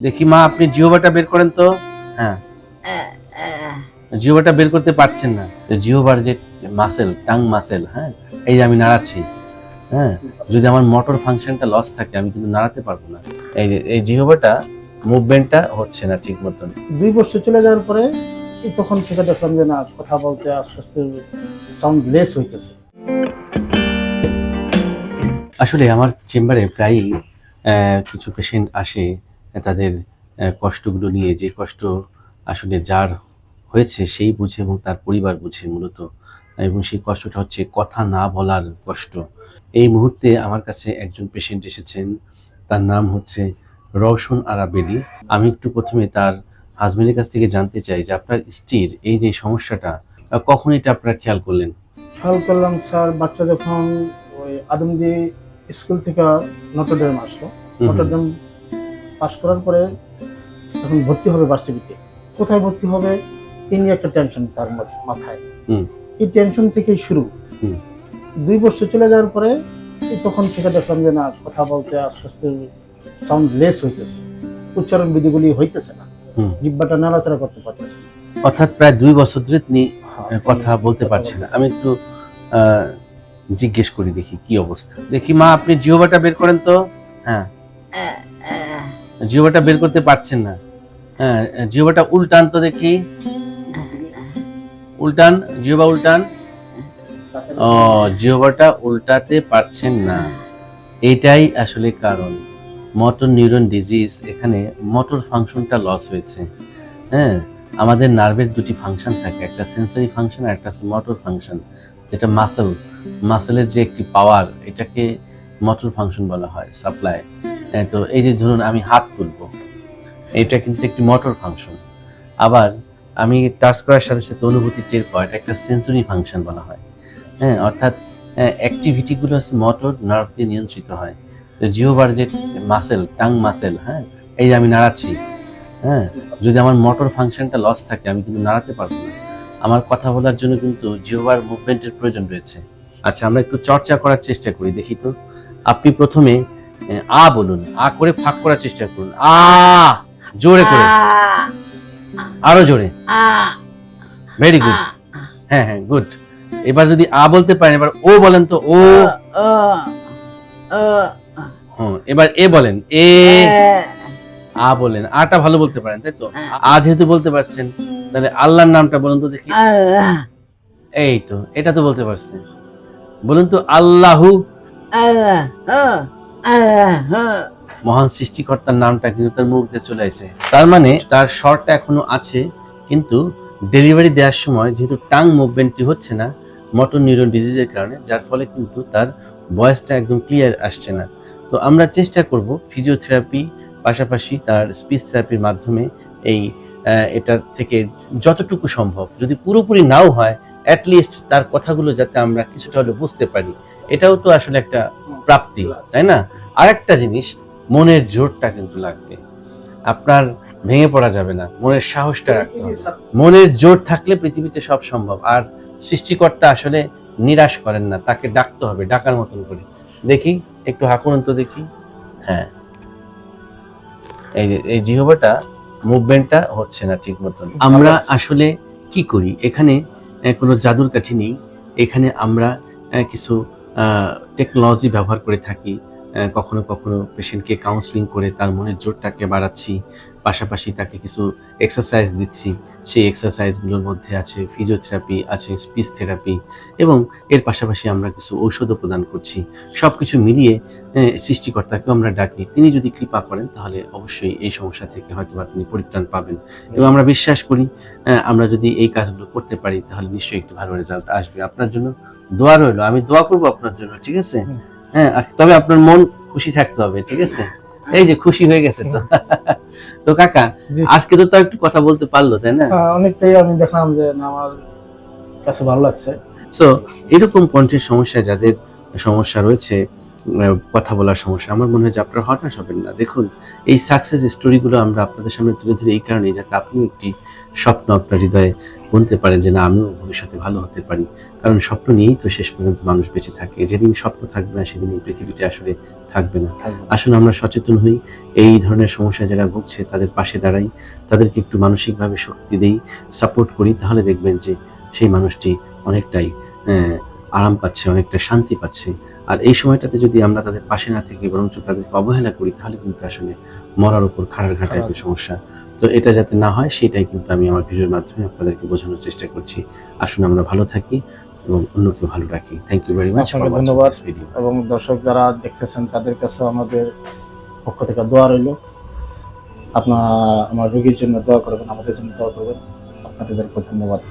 দেখি মা আপনি জিওবাটা বের করেন তো। হ্যাঁ। জিওবাটা বের করতে পারছেন না। জিওবার যে মাসেল টাং মাসেল হ্যাঁ এই যে আমি নাড়াচ্ছি হ্যাঁ যদি আমার মোটর ফাংশনটা লস থাকে আমি কিন্তু নাড়াতে পারব না। এই এই জিওবাটা মুভমেন্টটা হচ্ছে না ঠিক মতন। দুই বছর চলে যাওয়ার পরে তখন থেকে দেখলাম যে না কথা বলতে আস্তে আস্তে সাউন্ড লেস হইতেছে। আসলে আমার চেম্বারে প্রায়ই আহ, কিছু পেশেন্ট আসে তাদের কষ্টগুলো নিয়ে যে কষ্ট আসলে যার হয়েছে সেই বুঝে এবং তার পরিবার বুঝে মূলত। এবং সেই কষ্টটা হচ্ছে কথা না বলার কষ্ট। এই মুহূর্তে আমার কাছে একজন পেশেন্ট এসেছেন। তার নাম হচ্ছে রওশন আরাবেলি। আমি একটু প্রথমে তার হাজবেন্ডের কাছ থেকে জানতে চাই যে আপনার স্ত্রীর এই যে সমস্যাটা কখন এটা আপনারা খেয়াল করলেন? খেয়াল করলাম স্যার বাচ্চা যখন ওই আদমদি স্কুল থেকে নটরডেম আসলো। নটরডেম পাস করার পরে এখন ভর্তি হবে ভার্সিটিতে কোথায় ভর্তি হবে এই নিয়ে একটা টেনশন তার মধ্যে- মাথায়। হুম। এই টেনশন থেকেই শুরু। হুম। দুই বছর চলে যাওয়ার পরে তখন থেকে দেখলাম যে না কথা বলতে আস্তে আস্তে সাউন্ড লেস হইতেছে। উচ্চারণ বিধিগুলি হইতেছে না। হুম। জিব্বাটা নাড়াচাড়া করতে পারতেছে অর্থাৎ প্রায় দুই বছর ধরে তিনি হ্যাঁ, কথা বলতে পারছেন আমি একটু আহ, জিজ্ঞেস করি দেখি কি অবস্থা। দেখি মা আপনি জিওবাটা বের করেন তো? হ্যাঁ। জিওবাটা বের করতে পারছেন না। হ্যাঁ জিওবাটা উল্টান তো দেখি। উল্টান জিওবা উল্টান? ও জিওবাটা উল্টাতে পারছেন না। এটাই আসলে কারণ। মোটর নিউরন ডিজিজ, এখানে মোটর ফাংশনটা লস হয়েছে। হ্যাঁ আমাদের নার্ভের দুটি ফাংশন থাকে, একটা সেন্সরি ফাংশন আর একটা মোটর ফাংশন, যেটা মাসেল, মাসেলের যে একটি পাওয়ার, এটাকে মোটর ফাংশন বলা হয়, সাপ্লাই। তো এই যে ধরুন আমি হাত তুলবো, এটা কিন্তু একটি মোটর ফাংশন আবার আমি টাচ করার সাথে সাথে অনুভূতি টের পাওয়া, এটা একটা সেন্সরি ফাংশন বলা হয়। হ্যাঁ অর্থাৎ অ্যাক্টিভিটিগুলো হচ্ছে মোটর নার্ভ দিয়ে নিয়ন্ত্রিত হয়। তো জিওবার যে মাসেল টাং মাসেল হ্যাঁ এই যে আমি নাড়াচ্ছি হ্যাঁ যদি আমার মোটর ফাংশনটা লস থাকে, আমি কিন্তু নাড়াতে পারব না। আমার কথা বলার জন্য কিন্তু জিওবার মুভমেন্টের প্রয়োজন রয়েছে। আচ্ছা আমরা একটু চর্চা করার চেষ্টা করি, দেখি তো। আপনি প্রথমে আ বলুন আ করে ফাঁক করার চেষ্টা করুন। আ জোরে করে। আরও জোরে। ভেরি গুড হ্যাঁ হ্যাঁ গুড এবার যদি আ বলতে পারেন এবার ও বলেন তো ও। এবার এ বলেন এ। আ বলেন আটা ভালো বলতে পারেন তাই তো? আ যেহেতু বলতে পারছেন তাহলে আল্লাহর নামটা বলুন তো দেখি। এই তো এটা তো বলতে পারছেন। বলুন তো আল্লাহু মহান সৃষ্টিকর্তার নামটা কিন্তু তার মুখ দিয়ে চলে আসে। তার মানে তার স্বরটা এখনও আছে, কিন্তু ডেলিভারি দেওয়ার সময় যেহেতু টাং মুভমেন্টটি হচ্ছে না, মোটর নিউরন ডিজিজের কারণে, যার ফলে কিন্তু তার ভয়েসটা একদম ক্লিয়ার আসছে না। তো আমরা চেষ্টা করব ফিজিওথেরাপি, পাশাপাশি তার স্পিচ থেরাপির মাধ্যমে এই এটা থেকে যতটুকু সম্ভব। যদি পুরোপুরি নাও হয় অ্যাটলিস্ট তার কথাগুলো যাতে আমরা কিছুটা হলে বুঝতে পারি। এটাও তো আসলে একটা প্রাপ্তি তাই না? আরেকটা জিনিস মনের জোরটা কিন্তু লাগবে। আপনার ভেঙে পড়া যাবে না মনের সাহসটা রাখতে হবে। মনের জোর থাকলে পৃথিবীতে সব সম্ভব আর সৃষ্টিকর্তা আসলে নিরাশ করেন না তাকে ডাকতে হবে ডাকার মতন করে। দেখি একটু হাঁকুন তো দেখি। হ্যাঁ। এই এই জিহবাটা মুভমেন্টটা হচ্ছে না ঠিক মতন। আমরা আসলে কি করি? এখানে কোনো জাদুর কাঠি নেই। এখানে আমরা কিছু টেকনোলজি ব্যবহার করে থাকি কখনো কখনো পেশেন্টকে কাউন্সিলিং করে তার মনের জোরটাকে বাড়াচ্ছি পাশাপাশি তাকে কিছু এক্সারসাইজ দিচ্ছি। সেই এক্সারসাইজগুলোর মধ্যে আছে ফিজিওথেরাপি আছে স্পিচ থেরাপি এবং এর পাশাপাশি আমরা কিছু ঔষধও প্রদান করছি। সব কিছু মিলিয়ে সৃষ্টিকর্তাকেও আমরা ডাকি। তিনি যদি কৃপা করেন তাহলে অবশ্যই এই সমস্যা থেকে হয়তো বা তিনি পরিত্রাণ পাবেন। এবং আমরা বিশ্বাস করি আমরা যদি এই কাজগুলো করতে পারি তাহলে নিশ্চয়ই একটু ভালো রেজাল্ট আসবে। আপনার জন্য দোয়া রইল। আমি দোয়া করব আপনার জন্য ঠিক আছে? হ্যাঁ তবে আপনার মন খুশি থাকতে হবে ঠিক আছে? এই যে খুশি হয়ে গেছে তো। তো কাকা আজকে তো তাও একটু কথা বলতে পারল তাই না? অনেকটাই আমি দেখলাম যে আমার কাছে ভালো লাগছে। সো এরকম কণ্ঠের সমস্যা যাদের সমস্যা রয়েছে কথা বলার সমস্যা। আমার মনে হয় যে আপনারা হতাশ হবেন না। দেখুন এই সাকসেস স্টোরিগুলো আমরা আপনাদের সামনে তুলে ধরি এই কারণেই যাতে আপনিও একটি স্বপ্ন আপনার হৃদয়ে বলতে পারেন যে না আমিও ভবিষ্যতে ভালো হতে পারি। কারণ স্বপ্ন নিয়েই তো শেষ পর্যন্ত মানুষ বেঁচে থাকে। যেদিন স্বপ্ন থাকবে না সেদিন এই পৃথিবীতে আসলে থাকবে না। আসলে আমরা সচেতন হই। এই ধরনের সমস্যা যারা ভুগছে তাদের পাশে দাঁড়াই। তাদেরকে একটু মানসিকভাবে শক্তি দেই সাপোর্ট করি। তাহলে দেখবেন যে সেই মানুষটি অনেকটাই আহ, আরাম পাচ্ছে অনেকটা শান্তি পাচ্ছে। আর এই সময়টাতে যদি আমরা তাদের পাশে না থেকে বরঞ্চ তাদেরকে অবহেলা করি তাহলে কিন্তু আসলে মরার উপর খাড়ার ঘাটা একটা সমস্যা। তো এটা যাতে না হয় সেটাই কিন্তু আমি আমার ভিডিওর মাধ্যমে আপনাদেরকে বোঝানোর চেষ্টা করছি। আসুন আমরা ভালো থাকি এবং অন্যকে ভালো রাখি। থ্যাংক ইউ ভেরি মাচ ধন্যবাদ। ভিডিও এবং দর্শক যারা দেখতেছেন তাদের কাছে আমাদের পক্ষ থেকে দোয়া রইল। আপনার আমার রোগীর জন্য দোয়া করবেন আমাদের জন্য দোয়া করবেন। আপনাদের ধন্যবাদ।